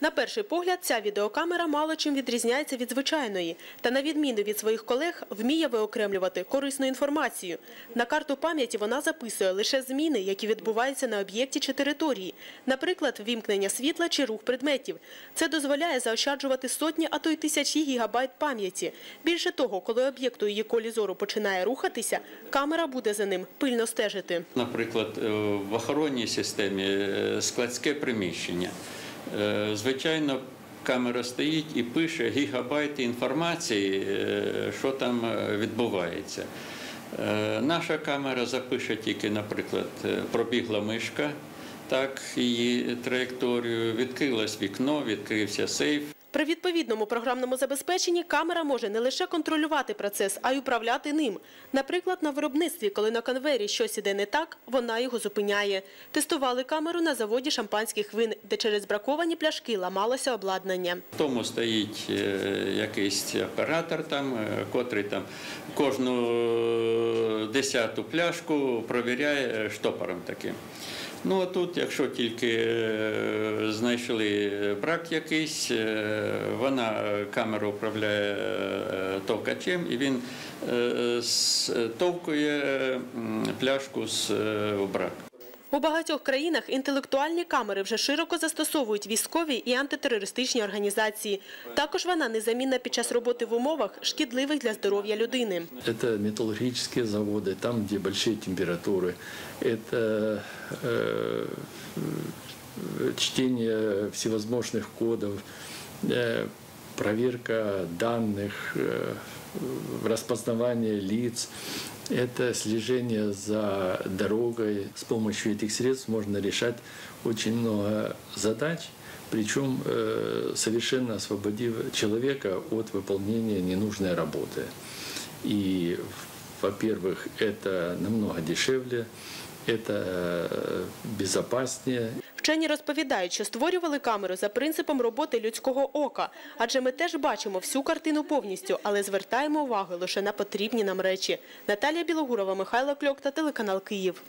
На перший погляд, ця відеокамера мало чим відрізняється від звичайної. Та на відміну від своїх колег, вміє виокремлювати корисну інформацію. На карту пам'яті вона записує лише зміни, які відбуваються на об'єкті чи території. Наприклад, вімкнення світла чи рух предметів. Це дозволяє заощаджувати сотні, а то й тисячі гігабайт пам'яті. Більше того, коли об'єкт у її колі зору починає рухатися, камера буде за ним пильно стежити. Наприклад, е, в охоронній системі е, складське приміщення. Е, Звичайно, камера стоїть і пише гігабайти інформації, е, що там е, відбувається. Наша камера запише тільки, наприклад, пробігла мишка, так, її траєкторію, відкрилось вікно, відкрився сейф. При відповідному програмному забезпеченні камера може не лише контролювати процес, а й управляти ним. Наприклад, на виробництві, коли на конвейері щось іде не так, вона його зупиняє. Тестували камеру на заводі шампанських вин, де через браковані пляшки ламалося обладнання. Тому стоїть е, якийсь оператор, там, е, котрий там кожну е, десяту пляшку провіряє штопором таким. Ну а тут, якщо тільки е, знайшли брак якийсь, е, вона камеру управляє е, товкачем і він товкує пляшку з брак. У багатьох країнах інтелектуальні камери вже широко застосовують військові і антитерористичні організації. Також вона незамінна під час роботи в умовах, шкідливих для здоров'я людини. Это металлургические заводы, там, где большие температуры. Это э, чтение всевозможных кодов, э, проверка данных, э, распознавание лиц. Это слежение за дорогой. С помощью этих средств можно решать очень много задач, причем э, совершенно освободив человека от выполнения ненужной работы. И, во-первых, это намного дешевле, это э, безопаснее. Вчені розповідають, що створювали камеру за принципом роботи людського ока. Адже ми теж бачимо всю картину повністю, але звертаємо увагу лише на потрібні нам речі. Наталія Білогурова, Михайло Кльок та телеканал Київ.